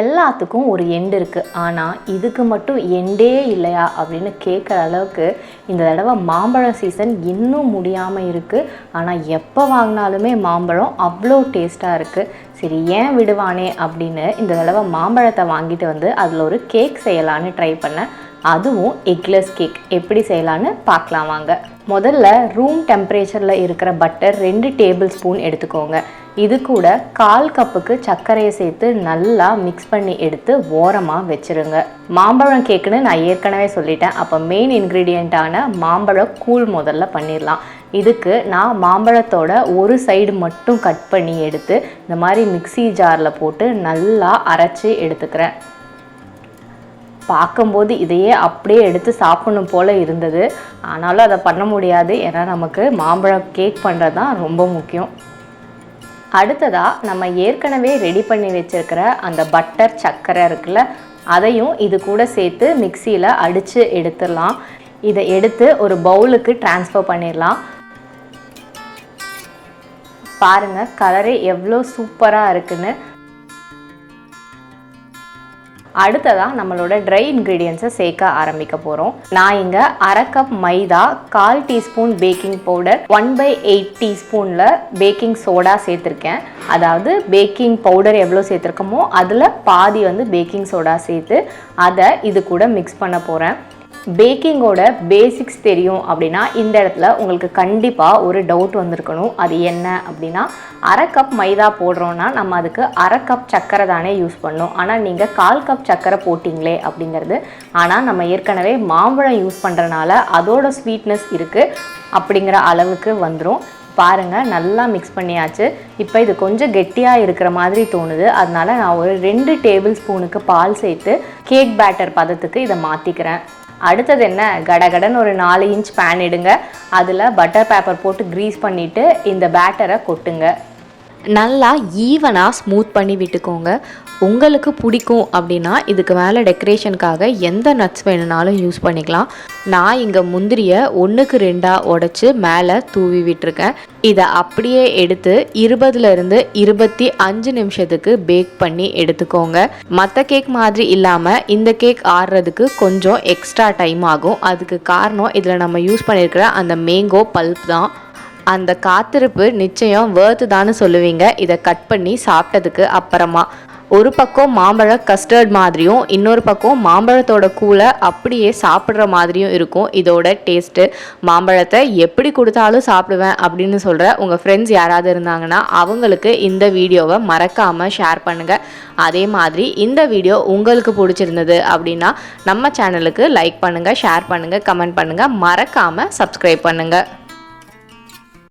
எல்லாத்துக்கும் ஒரு எண்டு இருக்குது ஆனால் இதுக்கு மட்டும் எண்டே இல்லையா அப்படின்னு கேட்குற அளவுக்கு இந்த தடவை மாம்பழம் சீசன் இன்னும் முடியாமல் இருக்குது ஆனால் எப்போ வாங்கினாலுமே மாம்பழம் அவ்வளோ டேஸ்ட்டாக இருக்குது சரி ஏன் விடுவானே அப்படின்னு இந்த தடவை மாம்பழத்தை வாங்கிட்டு வந்து அதில் ஒரு கேக் செய்யலான்னு ட்ரை பண்ணேன். அதுவும் எக்லெஸ் கேக் எப்படி செய்யலான்னு பார்க்கலாம் வாங்க. முதல்ல ரூம் டெம்பரேச்சரில் இருக்கிற பட்டர் ரெண்டு டேபிள் ஸ்பூன் எடுத்துக்கோங்க. இது கூட கால் கப்புக்கு சர்க்கரையை சேர்த்து நல்லா மிக்ஸ் பண்ணி எடுத்து ஓரமாக வச்சுருங்க. மாம்பழம் கேக்குன்னு நான் ஏற்கனவே சொல்லிட்டேன். அப்போ மெயின் இன்க்ரீடியண்ட்டான மாம்பழம் கூழ் முதல்ல பண்ணிடலாம். இதுக்கு நான் மாம்பழத்தோட ஒரு சைடு மட்டும் கட் பண்ணி எடுத்து இந்த மாதிரி மிக்ஸி ஜாரில் போட்டு நல்லா அரைச்சி எடுத்துக்கிறேன். பார்க்கும்போது இதையே அப்படியே எடுத்து சாப்பிடணும் போல் இருந்தது. ஆனாலும் அதை பண்ண முடியாது. ஏன்னா நமக்கு மாம்பழம் கேக் பண்ணுறது தான் ரொம்ப முக்கியம். அடுத்ததாக நம்ம ஏற்கனவே ரெடி பண்ணி வச்சிருக்கிற அந்த பட்டர் சர்க்கரை இருக்குல்ல அதையும் இது கூட சேர்த்து மிக்சியில் அடித்து எடுத்துடலாம். இதை எடுத்து ஒரு பவுலுக்கு டிரான்ஸ்ஃபர் பண்ணிடலாம். பாருங்கள் கலரே எவ்வளோ சூப்பராக இருக்குன்னு. அடுத்ததாக நம்மளோட ட்ரை இன்க்ரீடியன்ஸை சேர்க்க ஆரம்பிக்க போகிறோம் நான் இங்கே அரை cup maida call teaspoon baking powder one by eight டீஸ்பூனில் baking soda சேர்த்துருக்கேன். அதாவது பேக்கிங் பவுடர் எவ்வளோ சேர்த்துருக்கோமோ அதில் பாதி வந்து பேக்கிங் சோடா சேர்த்து அதை இது கூட மிக்ஸ் பண்ண போகிறேன் பேக்கிங்கோட பேசிக்ஸ் தெரியும் அப்படின்னா இந்த இடத்துல உங்களுக்கு கண்டிப்பாக ஒரு டவுட் வந்திருக்கணும். அது என்ன அப்படின்னா அரை கப் மைதா போடுறோன்னா நம்ம அதுக்கு அரை கப் சர்க்கரை தானே யூஸ் பண்ணோம் ஆனால் நீங்கள் கால் கப் சர்க்கரை போட்டிங்களே அப்படிங்கிறது ஆனால் நம்ம ஏற்கனவே மாம்பழம் யூஸ் பண்ணுறனால அதோட ஸ்வீட்னஸ் இருக்குது அப்படிங்கிற அளவுக்கு வந்துடும் பாருங்கள் நல்லா மிக்ஸ் பண்ணியாச்சு. இப்போ இது கொஞ்சம் கெட்டியாக இருக்கிற மாதிரி தோணுது. அதனால நான் ஒரு ரெண்டு டேபிள் ஸ்பூனுக்கு பால் சேர்த்து கேக் பேட்டர் பதத்துக்கு இதை மாற்றிக்கிறேன் அடுத்தது என்ன? கடகடன் ஒரு நாலு இன்ச் பேன் எடுங்க. அதில் பட்டர் பேப்பர் போட்டு க்ரீஸ் பண்ணிவிட்டு இந்த பேட்டரை கொட்டுங்க. நல்லா ஈவனாக ஸ்மூத் பண்ணி விட்டுக்கோங்க. உங்களுக்கு பிடிக்கும் அப்படின்னா இதுக்கு மேலே டெக்கரேஷனுக்காக எந்த நட்ஸ் வேணுனாலும் யூஸ் பண்ணிக்கலாம். நான் இங்கே முந்திரியை ஒன்றுக்கு ரெண்டாக உடச்சி மேலே தூவி விட்டுருக்கேன். இதை அப்படியே எடுத்து இருபதுலேருந்து இருபத்தி அஞ்சு நிமிஷத்துக்கு பேக் பண்ணி எடுத்துக்கோங்க. மற்ற கேக் மாதிரி இல்லாமல் இந்த கேக் ஆடுறதுக்கு கொஞ்சம் எக்ஸ்ட்ரா டைம் ஆகும். அதுக்கு காரணம் இதில் நம்ம யூஸ் பண்ணியிருக்கிற அந்த மேங்கோ பல்ப் தான். அந்த காத்திருப்பு நிச்சயம் வேர்த்து தான்னு சொல்லுவீங்க. இதை கட் பண்ணி சாப்பிட்டதுக்கு அப்புறமா. ஒரு பக்கம் மாம்பழம் கஸ்டர்ட் மாதிரியும் இன்னொரு பக்கம் மாம்பழத்தோட கூலை அப்படியே சாப்பிட்ற மாதிரியும் இருக்கும். இதோட டேஸ்ட்டு மாம்பழத்தை எப்படி கொடுத்தாலும் சாப்பிடுவேன் அப்படின்னு சொல்கிற உங்கள் ஃப்ரெண்ட்ஸ் யாராவது இருந்தாங்கன்னா அவங்களுக்கு இந்த வீடியோவை மறக்காமல் ஷேர் பண்ணுங்கள் அதே மாதிரி இந்த வீடியோ உங்களுக்கு பிடிச்சிருந்தது அப்படின்னா நம்ம சேனலுக்கு லைக் பண்ணுங்கள் ஷேர் பண்ணுங்கள் கமெண்ட் பண்ணுங்கள் மறக்காமல் சப்ஸ்கிரைப் பண்ணுங்கள்